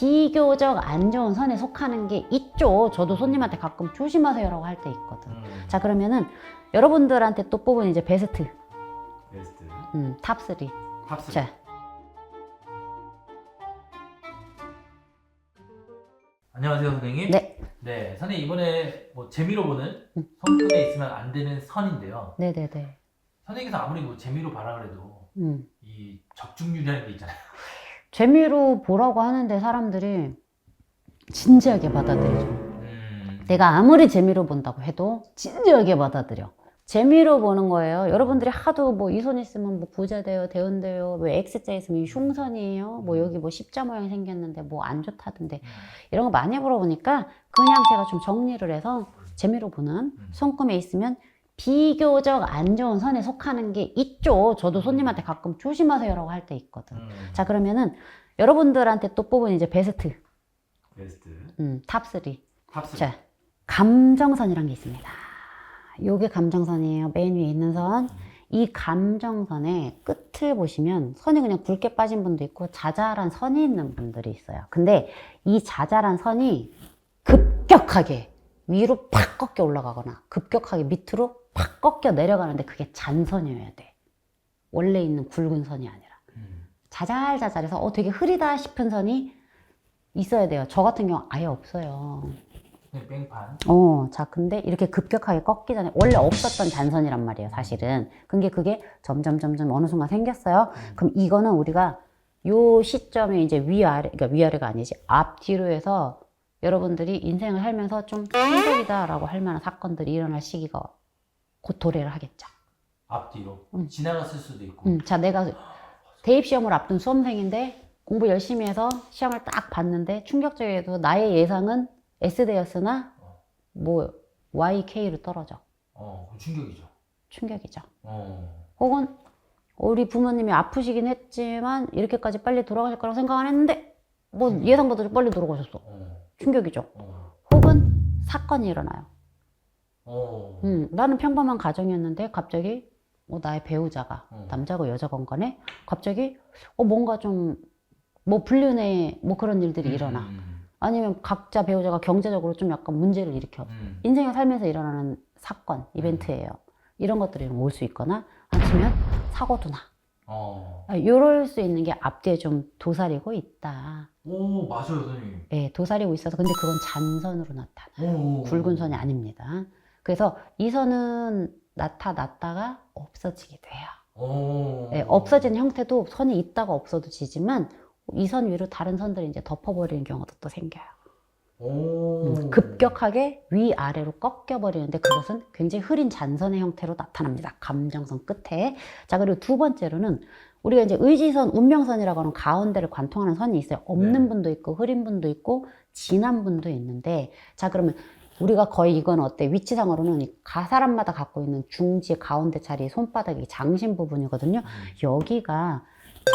비교적 안 좋은 선에 속하는 게 있죠. 저도 손님한테 가끔 조심하세요라고 할 때 있거든. 음. 자 그러면은 여러분들한테 또 뽑은 이제 베스트 베스트 음, 탑 3. 탑스. 자 안녕하세요 선생님. 네. 네, 선생님 이번에 뭐 재미로 보는 음. 성품에 있으면 안 되는 선인데요. 네 네 네. 선생님께서 아무리 뭐 재미로 봐라 그래도 음. 이 적중률이라는 게 있잖아요. 재미로 보라고 하는데 사람들이 진지하게 받아들이죠. 음. 내가 아무리 재미로 본다고 해도 진지하게 받아들여. 재미로 보는 거예요. 여러분들이 하도 뭐 이 손 있으면 뭐 부자 돼요, 대운 돼요, 왜 X자 있으면 이 흉선이에요, 뭐 여기 뭐 십자 모양이 생겼는데 뭐 안 좋다던데 음. 이런 거 많이 물어보니까 그냥 제가 좀 정리를 해서 재미로 보는 음. 손금에 있으면 비교적 안 좋은 선에 속하는 게 있죠. 저도 손님한테 가끔 조심하세요라고 할 때 있거든. 음. 자 그러면은 여러분들한테 또 뽑은 이제 베스트 베스트 음, 탑 3. 탑스. 자 감정선이란 게 있습니다. 요게 감정선이에요. 맨 위에 있는 선. 이 감정선의 끝을 보시면 선이 그냥 굵게 빠진 분도 있고 자잘한 선이 있는 분들이 있어요. 근데 이 자잘한 선이 급격하게 위로 팍 꺾여 올라가거나 급격하게 밑으로 팍 꺾여 내려가는데 그게 잔선이어야 돼. 원래 있는 굵은 선이 아니라. 음. 자잘자잘해서 어 되게 흐리다 싶은 선이 있어야 돼요. 저 같은 경우 아예 없어요. 그냥 뺑판. 어, 자, 근데 이렇게 급격하게 꺾기 전에 원래 없었던 잔선이란 말이에요, 사실은. 근데 그게 점점 점점 어느 순간 생겼어요. 그럼 이거는 우리가 요 시점에 이제 위아래, 그러니까 위아래가 아니지, 앞뒤로 해서 여러분들이 인생을 살면서 좀 충격이다라고 할 만한 사건들이 일어날 시기가 곧 도래를 하겠죠. 앞뒤로 음. 지나갔을 수도 있고. 음, 자, 내가 대입 시험을 앞둔 수험생인데 공부 열심히 해서 시험을 딱 봤는데 충격적이게도 나의 예상은 S대였으나 뭐 YK로 떨어져. 어, 충격이죠. 충격이죠. 어. 혹은 우리 부모님이 아프시긴 했지만 이렇게까지 빨리 돌아가실 거라고 생각 안 했는데 뭐 예상보다 빨리 돌아가셨어. 어. 충격이죠. 어. 혹은 사건이 일어나요. 어. 음, 나는 평범한 가정이었는데 갑자기 어, 나의 배우자가 어. 남자고 여자 건 간에 갑자기 어, 뭔가 좀 뭐 불륜의 뭐 그런 일들이 일어나. 음. 아니면 각자 배우자가 경제적으로 좀 약간 문제를 일으켜. 음. 인생을 살면서 일어나는 사건, 이벤트예요. 이런 것들이 올 수 있거나 아니면 사고도 나. 어. 아, 이럴 수 있는 게 앞뒤에 좀 도사리고 있다. 오, 맞아요, 선생님. 예, 도사리고 있어서 근데 그건 잔선으로 나타나. 오. 굵은 선이 아닙니다. 그래서 이 선은 나타났다가 해요. 오. 예, 없어지는 형태도 선이 있다가 없어지지만 이 선 위로 다른 선들이 이제 덮어버리는 경우도 또 생겨요. 오. 음, 급격하게 위아래로 꺾여버리는데 그것은 굉장히 흐린 잔선의 형태로 나타납니다. 감정선 끝에. 자, 그리고 두 번째로는 우리가 이제 의지선, 운명선이라고 하는 가운데를 관통하는 선이 있어요. 없는 네. 분도 있고, 흐린 분도 있고, 진한 분도 있는데, 자, 그러면 우리가 거의 이건 어때? 위치상으로는 이가 사람마다 갖고 있는 중지 가운데 자리 손바닥이 장신 부분이거든요. 음. 여기가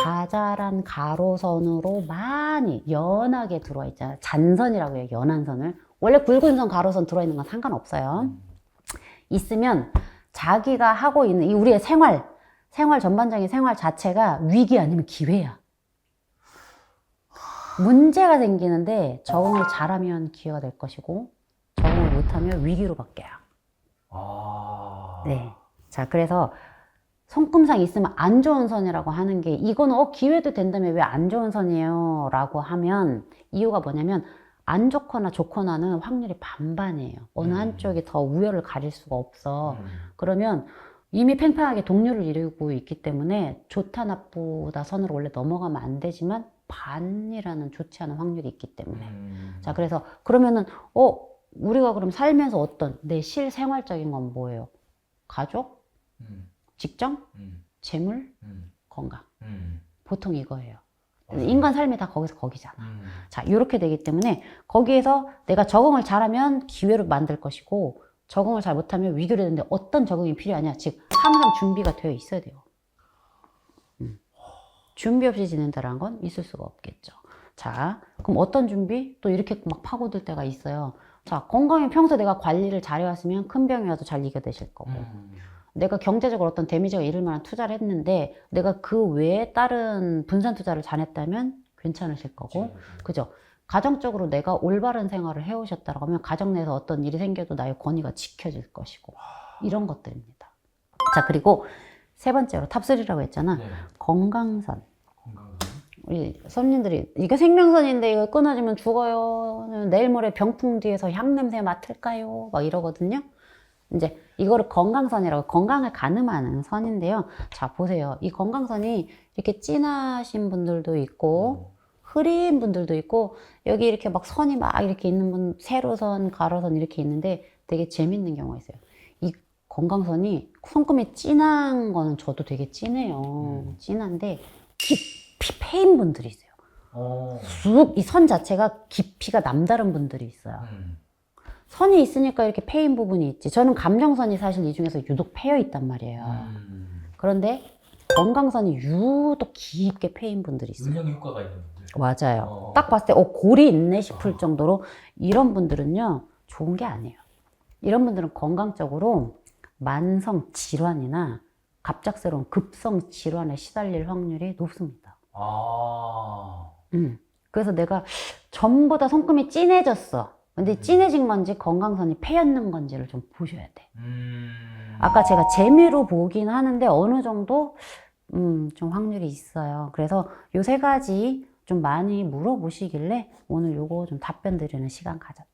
자잘한 가로선으로 많이 연하게 들어와 있잖아요. 잔선이라고 해요. 연한 선을. 원래 굵은 선, 가로선 들어와 있는 건 상관없어요. 있으면 자기가 하고 있는 이 우리의 생활, 생활 전반적인 생활 자체가 위기 아니면 기회야. 문제가 생기는데 적응을 잘하면 기회가 될 것이고 못하면 위기로 바뀌어요. 아. 네. 자, 그래서 손금상 있으면 안 좋은 선이라고 하는 게 이거는 어 기회도 된다면 왜안 좋은 선이에요? 라고 하면 이유가 뭐냐면 안 좋거나 좋거나는 확률이 반반이에요. 어느 음. 한쪽이 더 우열을 가릴 수가 없어. 음. 그러면 이미 팽팽하게 동률을 이루고 있기 때문에 좋다 나쁘다 선으로 원래 넘어가면 안 되지만 반이라는 좋지 않은 확률이 있기 때문에. 음. 자, 그래서 그러면은 어 우리가 그럼 살면서 어떤 내 실생활적인 건 뭐예요? 가족, 음. 직장, 음. 재물, 음. 건강. 음. 보통 이거예요. 맞아요. 인간 삶이 다 거기서 거기잖아. 음. 자, 이렇게 되기 때문에 거기에서 내가 적응을 잘하면 기회를 만들 것이고 적응을 잘 못하면 위기를 되는데 어떤 적응이 필요하냐? 즉 항상 준비가 되어 있어야 돼요. 음. 준비 없이 지낸다는 건 있을 수가 없겠죠. 자, 그럼 어떤 준비? 또 이렇게 막 파고들 때가 있어요. 자, 건강에 평소 내가 관리를 잘해왔으면 큰 병이 와도 잘 이겨내실 거고. 음. 내가 경제적으로 어떤 데미지가 이를 만한 투자를 했는데 내가 그 외에 다른 분산 투자를 잘했다면 괜찮으실 거고 그치. 그죠 가정적으로 내가 올바른 생활을 해오셨다고 하면 가정 내에서 어떤 일이 생겨도 나의 권위가 지켜질 것이고 이런 것들입니다. 자 그리고 세 번째로 탑3라고 했잖아. 네. 건강선. 우리 손님들이 이게 생명선인데 이거 끊어지면 죽어요. 내일 모레 병풍 뒤에서 향 냄새 맡을까요? 막 이러거든요. 이제 이거를 건강선이라고 건강을 가늠하는 선인데요. 자 보세요. 이 건강선이 이렇게 진하신 분들도 있고 흐린 분들도 있고 여기 이렇게 막 선이 막 이렇게 있는 분 세로선, 가로선 이렇게 있는데 되게 재밌는 경우가 있어요. 이 건강선이 손금이 진한 거는 저도 되게 진해요. 음. 진한데 깊 이 패인 분들이 있어요. 어. 쑥이 선 자체가 깊이가 남다른 분들이 있어요. 음. 선이 있으니까 이렇게 패인 부분이 있지. 저는 감정선이 사실 이 중에서 유독 패여 있단 말이에요. 음. 그런데 건강선이 유독 깊게 패인 분들이 있어요. 음영 효과가 있는 분들. 맞아요. 어. 딱 봤을 때, 어, 골이 있네 싶을 정도로 이런 분들은요, 좋은 게 아니에요. 이런 분들은 건강적으로 만성 질환이나 갑작스러운 급성 질환에 시달릴 확률이 높습니다. 아. 음. 그래서 내가 전부 다 손금이 진해졌어. 근데 음. 진해진 건지 건강선이 패였는 건지를 좀 보셔야 돼. 음. 아까 제가 재미로 보긴 하는데 어느 정도 음, 좀 확률이 있어요. 그래서 요 세 가지 좀 많이 물어보시길래 오늘 요거 좀 답변 드리는 시간 가졌다.